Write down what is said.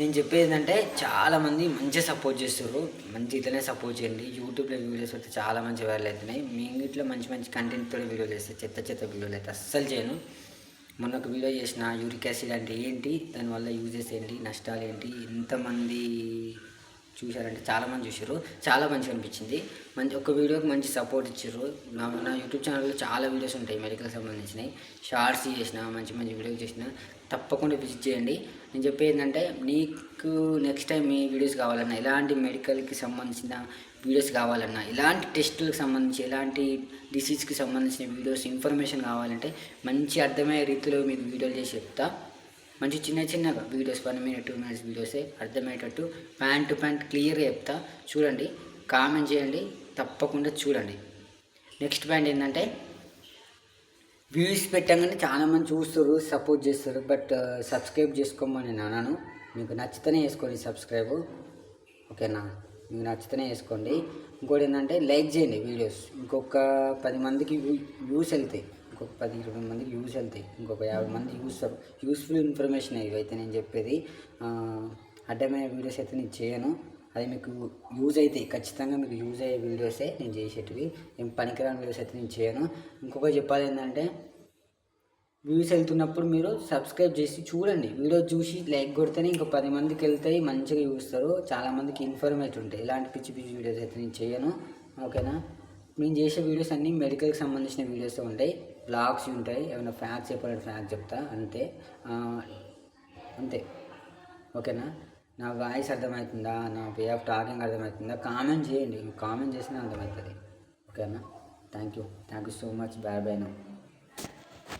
నేను చెప్పేది ఏంటంటే చాలామంది మంచిగా సపోర్ట్ చేస్తారు మంచి ఇట్లనే సపోర్ట్ చేయండి. యూట్యూబ్లో వీడియోస్ అయితే చాలా మంచి వైరల్ అవుతున్నాయి. మీ ఇట్లా మంచి మంచి కంటెంట్తో వీడియోలు చేస్తే చెత్త చెత్త వీడియోలు అయితే అస్సలు చేయను. మొన్న ఒక వీడియో చేసిన యూరిక్ యాసిడ్ అంటే ఏంటి? దానివల్ల యూజెస్ ఏంటి నష్టాలు ఏంటి? ఎంతమంది చూశారంటే చాలామంది చూసారు చాలా మంచిగా అనిపించింది. మంచి ఒక వీడియోకి మంచి సపోర్ట్ ఇచ్చారు. నా నా యూట్యూబ్ ఛానల్లో చాలా వీడియోస్ ఉంటాయి మెడికల్ సంబంధించినవి. షార్ట్స్ చేసిన మంచి మంచి వీడియోస్ చేసిన తప్పకుండా విజిట్ చేయండి. నేను చెప్పేది ఏంటంటే నీకు నెక్స్ట్ టైం మీ వీడియోస్ కావాలన్నా ఎలాంటి మెడికల్కి సంబంధించిన వీడియోస్ కావాలన్నా ఎలాంటి టెస్టులకు సంబంధించి ఎలాంటి డిసీజ్కి సంబంధించిన వీడియోస్ ఇన్ఫర్మేషన్ కావాలంటే మంచి అర్థమయ్యే రీతిలో మీకు వీడియోలు చేసి చెప్తా. మంచి చిన్న చిన్నగా videos one minute two minutes వీడియోసే అర్థమయ్యేటట్టు ప్యాంట్ టు ప్యాంట్ క్లియర్గా చెప్తా. చూడండి కామెంట్ చేయండి తప్పకుండా చూడండి. నెక్స్ట్ పాయింట్ ఏంటంటే వ్యూస్ పెట్టంగానే చాలా మంది చూస్తారు సపోర్ట్ చేస్తారు బట్ సబ్స్క్రైబ్ uh, చేసుకోమని నేను అన్నాను మీకు నచ్చితేనే వేసుకోండి సబ్స్క్రైబ్ ఓకేనా? మీకు నచ్చితేనే వేసుకోండి ఇంకోటి ఏంటంటే లైక్ చేయండి వీడియోస్ ఇంకొక పది మందికి వ్యూస్ వెళ్తాయి. ఇంకొక పది ఇరవై మంది యూస్ వెళ్తాయి. ఇంకొక యాభై మంది చూస్తారు. యూస్ఫుల్ ఇన్ఫర్మేషన్ ఇవైతే నేను చెప్పేది? అడ్డమైన వీడియోస్ అయితే నేను చేయను. అది మీకు యూజ్ అవుతాయి ఖచ్చితంగా మీకు యూజ్ అయ్యే వీడియోసే నేను చేసేటివి. ఏం పనికిరాని వీడియోస్ అయితే నేను చేయను. ఇంకొక చెప్పాలి ఏంటంటే వ్యూస్ వెళ్తున్నప్పుడు మీరు సబ్స్క్రైబ్ చేసి చూడండి. వీడియో చూసి లైక్ కొడితేనే ఇంకో పది మందికి వెళ్తాయి మంచిగా చూస్తారు. చాలామందికి ఇన్ఫర్మేట్ ఉంటాయి. ఇలాంటి పిచ్చి పిచ్చి వీడియోస్ అయితే నేను చేయను. ఓకేనా? నేను చేసే వీడియోస్ అన్నీ మెడికల్కి సంబంధించిన వీడియోస్ ఉంటాయి. బ్లాగ్స్ ఉంటాయి. ఏమైనా ఫ్యాక్ట్స్ చెప్పాలంటే ఫ్యాక్ట్ చెప్తా. అంతే. అంతే. ఓకేనా? నా వాయిస్ అర్థమవుతుందా? నా వే ఆఫ్ టాకింగ్ అర్థమవుతుందా? కామెంట్ చేయండి. కామెంట్ చేసినా అర్థమవుతుంది. ఓకేనా? Thank you thank you so much bye bye నా